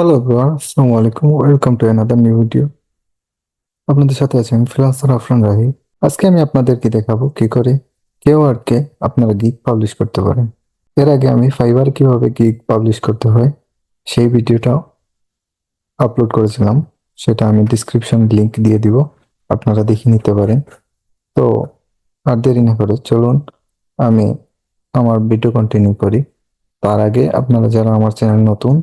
Hello আসসালামু আলাইকুম welcome to another new video আপনাদের সাথে আছি আমি ফ্রিল্যান্সার আফরান রাহি আজকে আমি আপনাদেরকে দেখাবো কি করে কেউ আর কে আপনারা গিগ পাবলিশ করতে পারেন। এর আগে আমি ফাইবার কীভাবে গিগ পাবলিশ করতে হয়, সেই ভিডিওটা আপলোড করেছিলাম। সেটা আমি ডিসক্রিপশন লিংক দিয়ে দিব, আপনারা দেখে নিতে পারেন। তো আর দেরি না করে চলুন, আমি আমার ভিডিও কন্টিনিউ করি। তার আগে আপনারা যারা আমার চ্যানেল নতুন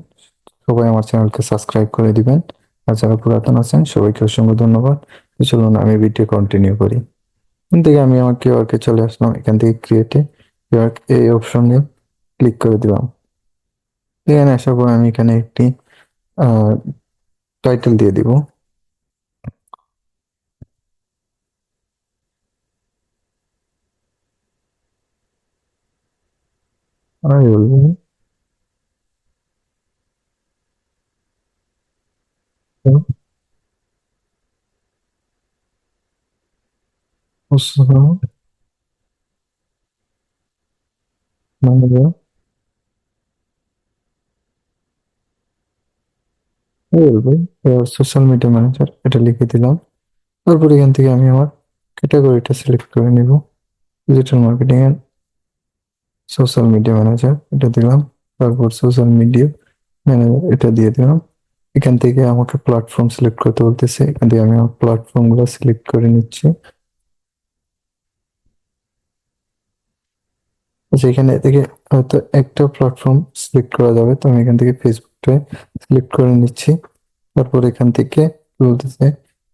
সবাই আমার চ্যানেলকে সাবস্ক্রাইব করে দিবেন। আর যারা পুরাতন আছেন, সবাইকে অসংখ্য ধন্যবাদ। চলুন, আমি ভিডিও কন্টিনিউ করি। এখান থেকে আমি আমার কিউআরকে চলে আসলাম। এখান থেকে ক্রিয়েটে কিউআর এই অপশনে ক্লিক করে দিলাম। এখানে আসার পর আমি এখানে একটি টাইটেল দিয়ে দিব। আমি বলব মুসলমান মাননীয় বলব সোশ্যাল মিডিয়া ম্যানেজার এটা লিখে দিলাম তারপর এখান থেকে আমি আমার ক্যাটাগরিটা সিলেক্ট করে নিব ডিজিটাল মার্কেটিং এর সোশ্যাল মিডিয়া ম্যানেজার এটা দিলাম তারপর সোশ্যাল মিডিয়া ম্যানেজার এটা দিয়ে দিলাম এখান থেকে আমাকে প্ল্যাটফর্ম সিলেক্ট করতে বলতেছে। এখান থেকে আমি আমার প্ল্যাটফর্মগুলো সিলেক্ট করে নিচ্ছি। আচ্ছা এখানে থেকে হয়তো একটা প্ল্যাটফর্ম সিলেক্ট করা যাবে, তো আমি এখান থেকে ফেসবুকটা সিলেক্ট করে নিচ্ছি। তারপর এখান থেকে বলতেছে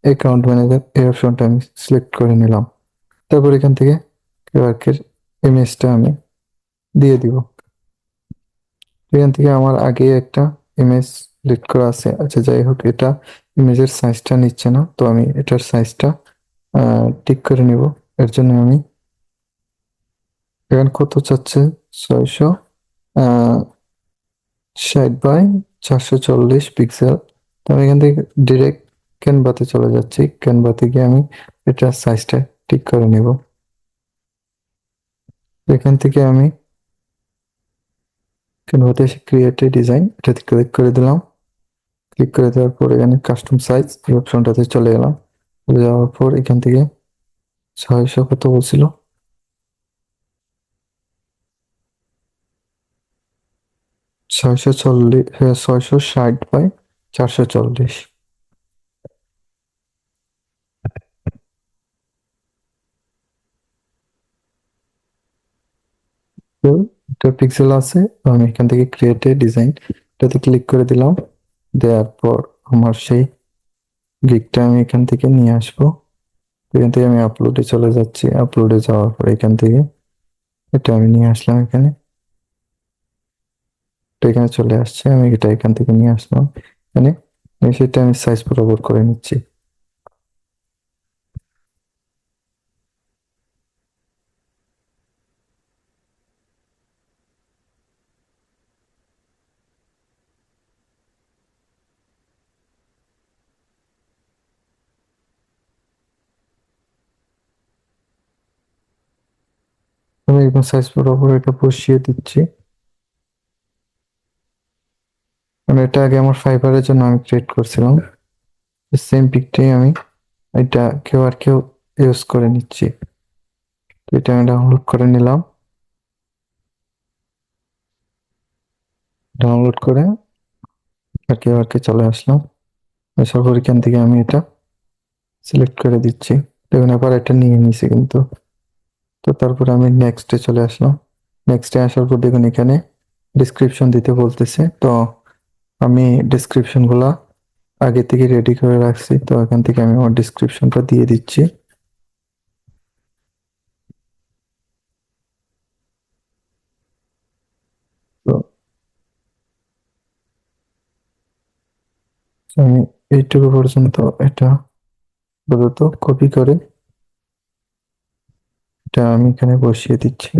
অ্যাকাউন্ট ম্যানেজার এই অপশনটা আমি সিলেক্ট করে নিলাম। তারপর এখান থেকে কিউআরকের ইমেজটা আমি দিয়ে দিব। এখান থেকে আমার আগে একটা ইমেজ সিলেক্ট করা আছে। আচ্ছা যাই হোক এটা ইমেজের সাইজটা নিচ্ছে না, তো আমি এটার সাইজটা ঠিক করে নিব। এর জন্য আমি এখানে কত চাচ্ছে? ছয়শো ষাট বাই চারশো চল্লিশ পিক্সেল তো আমি এখান থেকে ডিরেক্ট ক্যানভাতে চলে যাচ্ছি। ক্যানভাতে গিয়ে আমি এটার সাইজটা ঠিক করে নিব। এখান থেকে আমি ক্যানভাতে এসে ক্রিয়েটে ডিজাইন এটাতে ক্লিক করে দিলাম। ক্লিক করে দেওয়ার পর এখানে কাস্টম সাইজ এই অপশনটাতে চলে গেলাম চলে যাওয়ার পর এখান থেকে ছয়শো কত বলছিল? ছয়শো চল্লিশ ছয়শো ষাট বাই চারশো চল্লিশ। পিক্সেল আছে, আমি এখান থেকে ক্রিয়েটে ডিজাইন এটাতে ক্লিক করে দিলাম। দেওয়ার পর আমার সেই গিকটা আমি এখান থেকে নিয়ে আসব। এখান থেকে আমি আপলোডে চলে যাচ্ছি। আপলোডে যাওয়ার পর এখান থেকে এটা আমি নিয়ে আসলাম এখানে। এখানে চলে আসছে। আমি এটা এখান থেকে নিয়ে আসলাম। এখানে সেটা আমি সাইজ বরাবর করে নিচ্ছি। আমি একদম সাইজ বরাবর এটা বসিয়ে দিচ্ছি। মানে এটা আগে আমার ফাইবারের জন্য আমি ক্রিয়েট করছিলাম। সেম পিকটাই আমি এটা কেউ আর কেউ ইউজ করে নিচ্ছি। এটা আমি ডাউনলোড করে নিলাম। ডাউনলোড করে আর কেউ আর কে চলে আসলাম। আসার থেকে আমি এটা সিলেক্ট করে দিচ্ছি। দেখুন আবার এটা নিয়ে নিছি কিন্তু। তো তারপর আমি নেক্সটে চলে আসলাম। নেক্সটে আসার পর দেখুন এখানে ডিসক্রিপশন দিতে বলতেছে। তো আমি ডিসক্রিপশনগুলো আগে থেকে রেডি করে রাখছি। তো এখান থেকে আমি আমার ডিসক্রিপশনটা দিয়ে দিচ্ছি। আমি এইটুকু পর্যন্ত এটা আপাতত কপি করে এটা আমি এখানে বসিয়ে দিচ্ছি।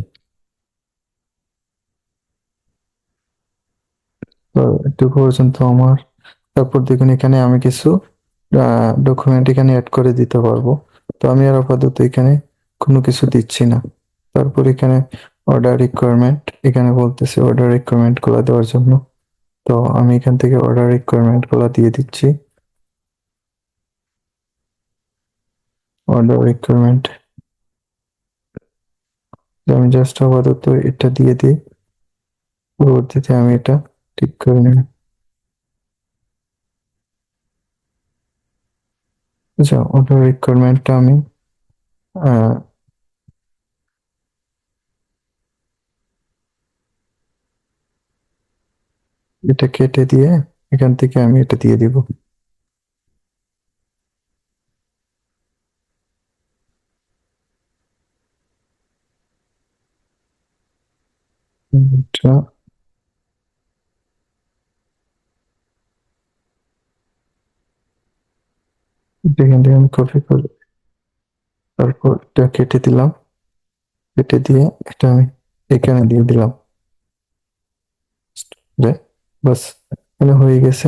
তো এটুকু পর্যন্ত আমার। তারপর দেখুন, এখানে আমি কিছু ডকুমেন্ট এখানে অ্যাড করে দিতে পারব। তো আমি আর আপাতত এখানে কোনো কিছু দিচ্ছি না। তারপর এখানে অর্ডার রিকোয়ারমেন্ট এখানে বলতেছে অর্ডার রিকোয়ারমেন্টগুলো দেওয়ার জন্য। তো আমি এখান থেকে অর্ডার রিকোয়ারমেন্টগুলো দিয়ে দিচ্ছি। অর্ডার রিকোয়ারমেন্ট আমি জাস্ট আপাতত এটা দিয়ে দিই। পরবর্তীতে আমি এটা ঠিক করে নেব। আচ্ছা অর্ডার রিকোয়ারমেন্টটা আমি এটা কেটে দিয়ে এখান থেকে আমি এটা দিয়ে দিব এটা থেকে আমি কপি করে তারপর এটা কেটে দিলাম। কেটে দিয়ে এটা আমি এখানে দিয়ে দিলাম। বাস, এখানে হয়ে গেছে।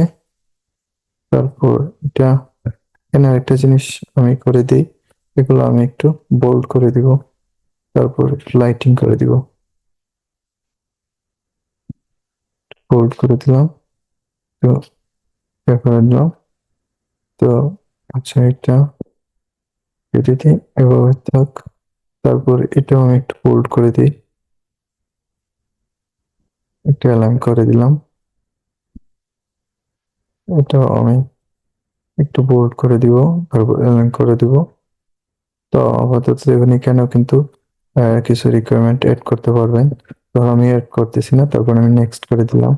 তারপর এটা, এখানে আরেকটা জিনিস আমি করে দিই। এগুলো আমি একটু বোল্ড করে দিব। তারপর লাইটিং করে দিব। বোল্ড করে দিলাম। তো দিলাম। তো আচ্ছা এটা কেটে দিই, এভাবে থাক। তারপর এটাও আমি একটু বোল্ড করে দিই। একটু অ্যালাইন করে দিলাম। এটাও আমি একটু বোল্ড করে দিব, তারপর অ্যালাইন করে দিব। তো আপাতত দেখুন এখানেও কিন্তু কিছু রিকোয়ারমেন্ট এড করতে পারবেন। তো আমি এড করতেছি না, তারপর আমি নেক্সট করে দিলাম।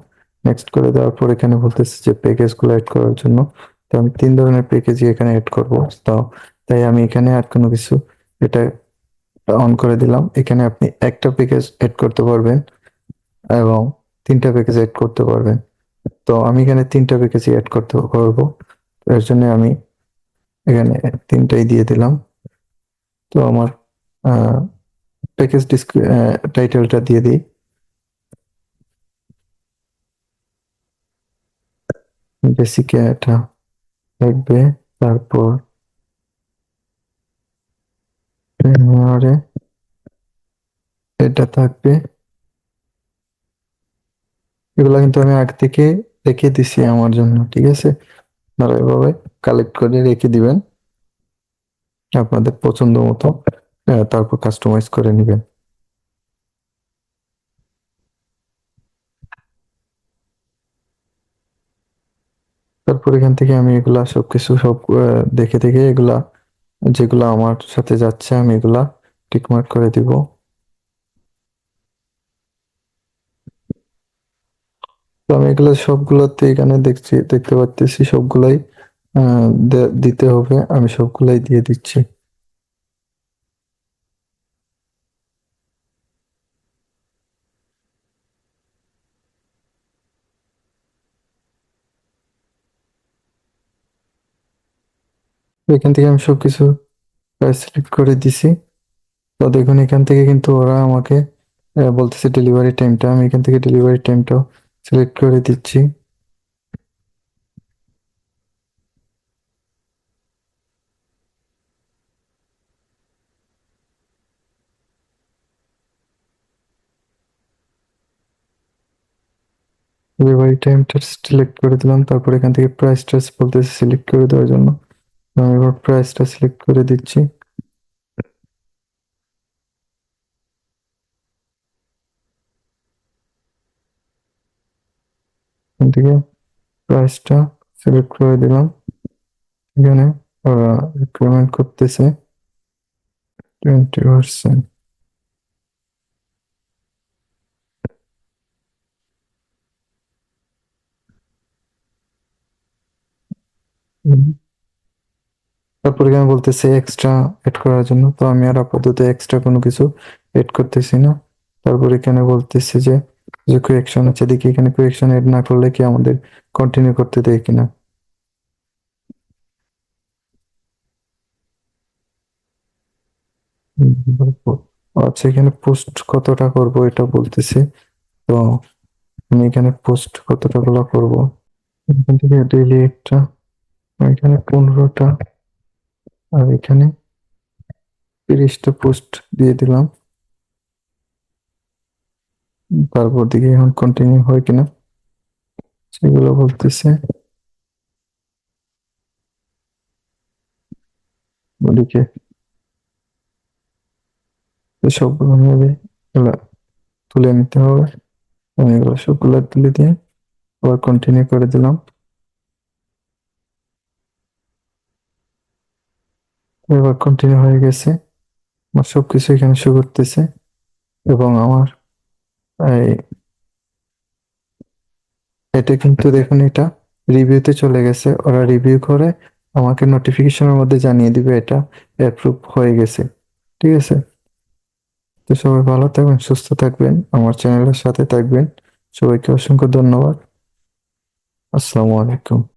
নেক্সট করে দেওয়ার পর এখানে বলতেছি যে প্যাকেজগুলো এড করার জন্য আমি তিন ধরনের প্যাকেজই এখানে এড করব। তো তাই আমি এখানে আর কোনো কিছু এটা অন করে দিলাম। এখানে আপনি একটা প্যাকেজ এড করতে পারবেন এবং তিনটা প্যাকেজ এড করতে পারবেন। তো আমি এখানে তিনটা প্যাকেজই এড করতে পারব। এর জন্য আমি এখানে তিনটাই দিয়ে দিলাম। তো আমার প্যাকেজ টাইটেলটা দিয়ে দিই। বেসিক এটা থাকবে তারপর এটা থাকবে। এগুলা কিন্তু আমি আগে থেকে রেখে দিছি আমার জন্য, ঠিক আছে? আপনারা এভাবে কালেক্ট করে রেখে দিবেন। আপনাদের পছন্দ মতো তারপর কাস্টমাইজ করে নেবেন। তারপর এখান থেকে আমি এগুলা সবকিছু সব দেখে দেখে এগুলা, যেগুলা আমার সাথে যাচ্ছে, আমি এগুলা টিকমার্ক করে দিব। আমি এগুলো সবগুলোতে এখানে দেখছি, দেখতে পাচ্ছি সবগুলাই দিতে হবে। আমি সবগুলাই দিয়ে দিচ্ছি। এখান থেকে আমি সবকিছু সিলেক্ট করে দিছি। তো দেখুন, এখান থেকে কিন্তু ওরা আমাকে বলতেছে ডেলিভারি টাইমটা আমি এখান থেকে ডেলিভারি টাইমটাও সিলেক্ট করে দিচ্ছি। ডেলিভারি টাইমটা সিলেক্ট করে দিলাম। তারপর এখান থেকে প্রাইসটা বলতেছে সিলেক্ট করে দেওয়ার জন্য। আমি এবার প্রাইসটা সিলেক্ট করে দিচ্ছি। থেকে প্রাইসটা সিলেক্ট করে দিলাম। এখানে রিকোয়ারমেন্ট করতেছে টোয়েন্টি পার্সেন্ট তারপর এখানে বলতেছে এক্সট্রা এড করার জন্য? তো আমি আর আপাতত এক্সট্রা কোনো কিছু এড করতেছি না। তারপর এখানে বলতেছে যে যে কোয়েকশন আছে, দেখি এখানে কোয়েকশন এড না করলে কি আমাদের কন্টিনিউ করতে দেয় কিনা? আচ্ছা এখানে পোস্ট কতটা করব এটা বলতেছে। তো আমি এখানে পোস্ট কতটা গুলো করব? এখান থেকে ডেইলি একটা এখানে পনেরোটা। আর এখানে তিরিশটা পোস্ট দিয়ে দিলাম। তারপর দিকে এখন কন্টিনিউ হয় কিনা। সেগুলো বলতেছে। ওদিকে সবগুলো নেবে এগুলো তুলে নিতে হবে। আমি এগুলো সবগুলো তুলে দিয়ে আবার কন্টিনিউ করে দিলাম। এবার কন্টিনিউ হয়ে গেছে। আমার সবকিছু এখানে শো করতেছে এবং আমার এই এটা কিন্তু দেখুন এটা রিভিউতে চলে গেছে। ওরা রিভিউ করে, আমাকে নোটিফিকেশনের মধ্যে জানিয়ে দিবে এটা অ্যাপ্রুভ হয়ে গেছে। ঠিক আছে? তো সবাই ভালো থাকবেন, সুস্থ থাকবেন, আমার চ্যানেলের সাথে থাকবেন। সবাইকে অসংখ্য ধন্যবাদ। আসসালামু আলাইকুম।